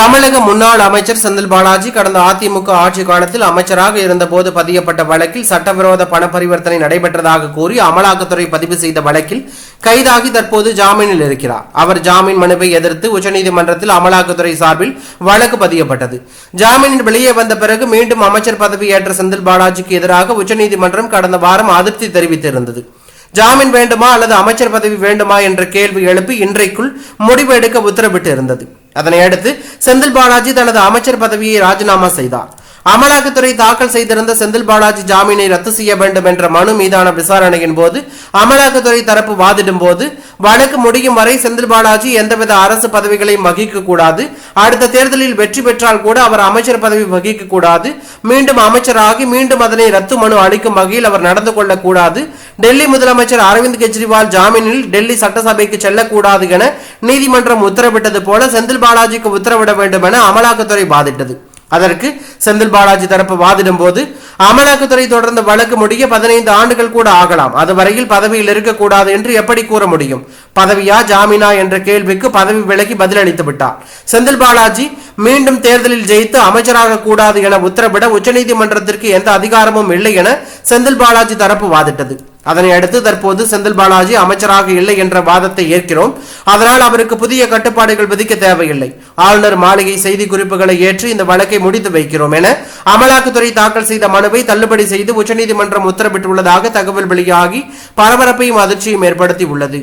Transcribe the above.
தமிழக முன்னாள் அமைச்சர் செந்தில் பாலாஜி கடந்த அதிமுக ஆட்சி காலத்தில் அமைச்சராக இருந்தபோது பதியப்பட்ட வழக்கில் சட்டவிரோத பண பரிவர்த்தனை நடைபெற்றதாக கூறி அமலாக்கத்துறை பதிவு செய்த வழக்கில் கைதாகி தற்போது ஜாமீனில் இருக்கிறார். அவர் ஜாமீன் மனுவை எதிர்த்து உச்சநீதிமன்றத்தில் அமலாக்கத்துறை சார்பில் வழக்கு பதியப்பட்டது. ஜாமீனில் வெளியே வந்த பிறகு மீண்டும் அமைச்சர் பதவியேற்ற செந்தில் பாலாஜிக்கு எதிராக உச்சநீதிமன்றம் கடந்த வாரம் அதிருப்தி தெரிவித்திருந்தது. ஜாமீன் வேண்டுமா அல்லது அமைச்சர் பதவி வேண்டுமா என்ற கேள்வி எழுப்பி இன்றைக்குள் முடிவு எடுக்க உத்தரவிட்டு இருந்தது அதனை அடுத்து செந்தில் பாலாஜி தனது அமைச்சர் பதவியை ராஜினாமா செய்தார். அமலாக்கத்துறை தாக்கல் செய்திருந்த செந்தில் பாலாஜி ஜாமீனை ரத்து செய்ய வேண்டும் என்ற மனு மீதான விசாரணையின் போது அமலாக்கத்துறை தரப்பு வாதிடும் போது வழக்கு முடியும் வரை செந்தில் பாலாஜி எந்தவித அரசு பதவிகளையும் வகிக்க கூடாது அடுத்த தேர்தலில் வெற்றி பெற்றால் கூட அவர் அமைச்சர் பதவி வகிக்க கூடாது மீண்டும் அமைச்சராகி மீண்டும் அதனை ரத்து மனு அளிக்கும் வகையில் அவர் நடந்து கொள்ளக்கூடாது. டெல்லி முதலமைச்சர் அரவிந்த் கெஜ்ரிவால் ஜாமீனில் டெல்லி சட்டசபைக்கு செல்லக்கூடாது என நீதிமன்றம் உத்தரவிட்டது போல செந்தில் பாலாஜிக்கு உத்தரவிட வேண்டும் என அமலாக்கத்துறை வாதிட்டது. அதற்கு செந்தில் பாலாஜி தரப்பு வாதிடும் போது அமலாக்கத்துறை தொடர்ந்த வழக்கு முடிய பதினைந்து ஆண்டுகள் கூட ஆகலாம். அதுவரையில் பதவியில் இருக்கக்கூடாது என்று எப்படி கூற முடியும்? பதவியா ஜாமீனா என்ற கேள்விக்கு பதவி விலகி பதிலளித்து விட்டார். செந்தில் பாலாஜி மீண்டும் தேர்தலில் ஜெயித்து அமைச்சராக கூடாது என உத்தரவிட உச்சநீதிமன்றத்திற்கு எந்த அதிகாரமும் இல்லை என செந்தில் பாலாஜி தரப்பு வாதிட்டது. அதனை அடுத்து தற்போது செந்தில் பாலாஜி அமைச்சராக இல்லை என்ற வாதத்தை ஏற்கிறோம். அதனால் அவருக்கு புதிய கட்டுப்பாடுகள் விதிக்க தேவையில்லை. ஆளுநர் மாளிகை செய்தி குறிப்புகளை ஏற்று இந்த வழக்கை முடித்து வைக்கிறோம் என அமலாக்கத்துறை தாக்கல் செய்த மனுவை தள்ளுபடி செய்து உச்சநீதிமன்றம் உத்தரவிட்டுள்ளதாக தகவல் வெளியாகி பரபரப்பையும் அதிர்ச்சியும் ஏற்படுத்தி உள்ளது